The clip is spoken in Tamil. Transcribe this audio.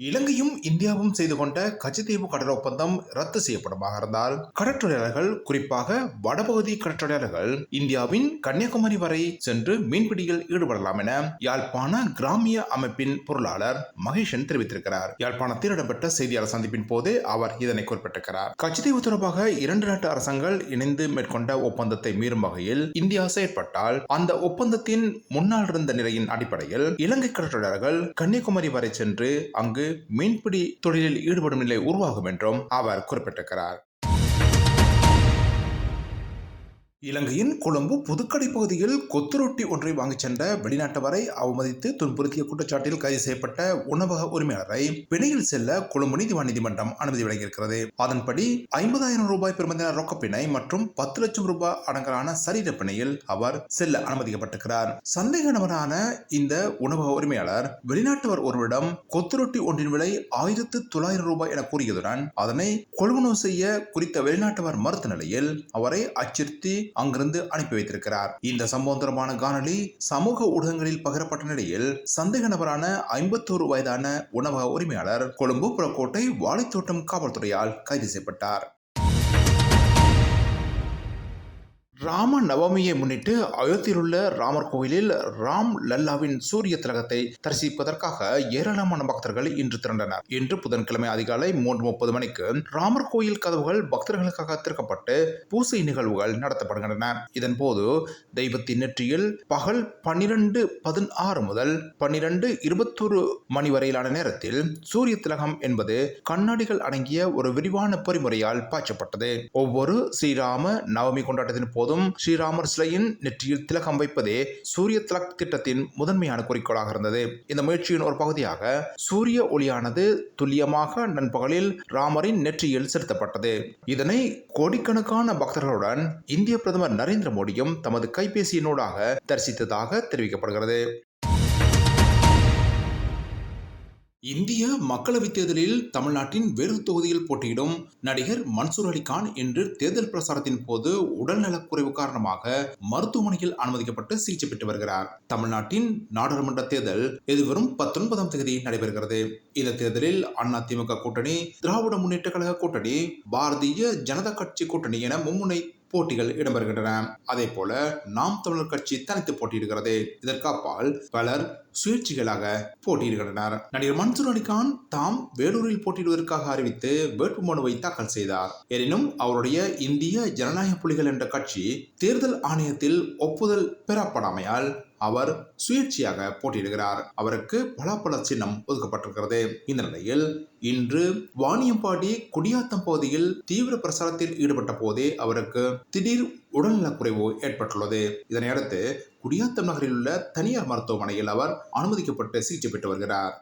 இலங்கையும் இந்தியாவும் செய்து கொண்ட கச்சத்தீவு கடல் ஒப்பந்தம் ரத்து செய்யப்படுமாக இருந்தால் கடற்றொழிலாளர்கள் குறிப்பாக வடபகுதி கடற்றொழிலாளர்கள் இந்தியாவின் கன்னியாகுமரி வரை சென்று மீன்பிடியில் ஈடுபடலாம் என யாழ்ப்பாண கிராமிய அமைப்பின் பொருளாளர் மகேஷன் தெரிவித்திருக்கிறார். யாழ்ப்பாணத்தில் இடம்பெற்ற செய்தியாளர் சந்திப்பின் போது அவர் இதனை குறிப்பிட்டிருக்கிறார். கச்சத்தீவு தொடர்பாக இரண்டு நாட்டு அரசங்கள் இணைந்து மேற்கொண்ட ஒப்பந்தத்தை மீறும் வகையில் இந்தியா செயற்பட்டால் அந்த ஒப்பந்தத்தின் முன்னால் இருந்த நிலையின் அடிப்படையில் இலங்கை கடற்றொழிலாளர்கள் கன்னியாகுமரி வரை சென்று அங்கு மீன்பிடி தொழிலில் ஈடுபடும் நிலை உருவாகும் என்றும் அவர் குறிப்பிட்டிருக்கிறார். இலங்கையின் கொழும்பு புதுக்கடை பகுதியில் கொத்துரொட்டி ஒன்றை வாங்கிச் சென்ற வெளிநாட்டவரை அவமதித்து துன்புறுத்திய குற்றச்சாட்டில் கைது செய்யப்பட்ட உணவக உரிமையாளரை பிணையில் செல்ல கொழும்பு நீதிவான் நீதிமன்றம் அனுமதி வழங்கியிருக்கிறது. அதன்படி ஐம்பதாயிரம் ரூபாய் பெருமதியான ரொக்கப்பிணை மற்றும் பத்து லட்சம் ரூபாய் அடங்கலான சரீர பிணையில் அவர் செல்ல அனுமதிக்கப்பட்டிருக்கிறார். சந்தேக நபரான இந்த உணவக உரிமையாளர் வெளிநாட்டவர் ஒருவரிடம் கொத்துரொட்டி ஒன்றின் விலை ஆயிரத்து தொள்ளாயிரம் ரூபாய் என கூறியதுடன் அதனை கொள்வனவு செய்ய குறித்த வெளிநாட்டவர் மறுத்த நிலையில் அவரை அச்சுறுத்தி அங்கிருந்து அனுப்பி வைத்திருக்கிறார். இந்த சம்பவம் தொடர்பான காணொலி சமூக ஊடகங்களில் பகிரப்பட்ட நிலையில் சந்தேக நபரான ஐம்பத்தோரு வயதான உணவக உரிமையாளர் கொழும்பு புறக்கோட்டை வாழைத்தோட்டம் காவல்துறையால் கைது செய்யப்பட்டார். ராம நவமியை முன்னிட்டு அயோத்தியில் உள்ள ராமர் கோவிலில் ராம் லல்லாவின் சூரிய திலகத்தை தரிசிப்பதற்காக ஏராளமான பக்தர்கள் இன்று திரண்டனர். இன்று புதன்கிழமை அதிகாலை மூன்று முப்பது மணிக்கு ராமர் கோயில் கதவுகள் பக்தர்களுக்காக திறக்கப்பட்டு பூசை நிகழ்வுகள் நடத்தப்படுகின்றன. இதன்போது தெய்வத்தின் நெற்றியில் பகல் பன்னிரண்டு பதினாறு முதல் பன்னிரண்டு இருபத்தொரு மணி வரையிலான நேரத்தில் சூரிய திலகம் என்பது கண்ணாடிகள் அடங்கிய ஒரு விரிவான பொறிமுறையால் பாய்ச்சப்பட்டது. ஒவ்வொரு ஸ்ரீராம நவமி கொண்டாட்டத்தின் போது போதும் ஸ்ரீராமர் சிலையின் நெற்றியில் திலகம் வைப்பதே சூரிய திலக் திட்டத்தின் முதன்மையான குறிக்கோளாக இருந்தது. இந்த முயற்சியின் ஒரு பகுதியாக சூரிய ஒளியானது துல்லியமாக நண்பகலில் ராமரின் நெற்றியில் செலுத்தப்பட்டது. இதனை கோடிக்கணக்கான பக்தர்களுடன் இந்திய பிரதமர் நரேந்திர மோடியும் தமது கைபேசியினூடாக தரிசித்ததாக தெரிவிக்கப்படுகிறது. இந்திய மக்களவைத் தேர்தலில் தமிழ்நாட்டின் வேறு தொகுதியில் போட்டியிடும் நடிகர் மன்சூர் அலிகான் இன்று தேர்தல் பிரசாரத்தின் போது உடல்நலக்குறைவு காரணமாக மருத்துவமனையில் அனுமதிக்கப்பட்டு சிகிச்சை பெற்று வருகிறார். தமிழ்நாட்டின் நாடாளுமன்ற தேர்தல் எதிர்வரும் பத்தொன்பதாம் தேதி நடைபெறுகிறது. இந்த தேர்தலில் அதிமுக கூட்டணி திராவிட முன்னேற்ற கழக கூட்டணி பாரதிய ஜனதா கட்சி கூட்டணி என மும்முனை போட்டிகள் இடம்பெறுகின்றன. அதே போல நாம் தமிழர் கட்சி தனித்து போட்டியிடுகிறது. இதற்கு அப்பால் பலர் சுயேட்சைகளாக போட்டியிடுகின்றனர். நடிகர் மன்சூர் அலிகான் தாம் வேலூரில் போட்டியிடுவதற்காக அறிவித்து வேட்புமனுவை தாக்கல் செய்தார். எனினும் அவருடைய இந்திய ஜனநாயக புலிகள் என்ற கட்சி தேர்தல் ஆணையத்தில் ஒப்புதல் பெறப்படாமையால் அவர் சுயேட்சையாக போட்டியிடுகிறார். அவருக்கு பல பல சின்னம் ஒதுக்கப்பட்டிருக்கிறது. இந்த நிலையில் இன்று வாணியம்பாடி குடியாத்தம் பகுதியில் தீவிர பிரசாரத்தில் ஈடுபட்ட போதே அவருக்கு திடீர் உடல்நலக்குறைவு ஏற்பட்டுள்ளது. இதனையடுத்து குடியாத்தம் நகரில் உள்ள தனியார் மருத்துவமனையில் அவர் அனுமதிக்கப்பட்டு சிகிச்சை பெற்று வருகிறார்.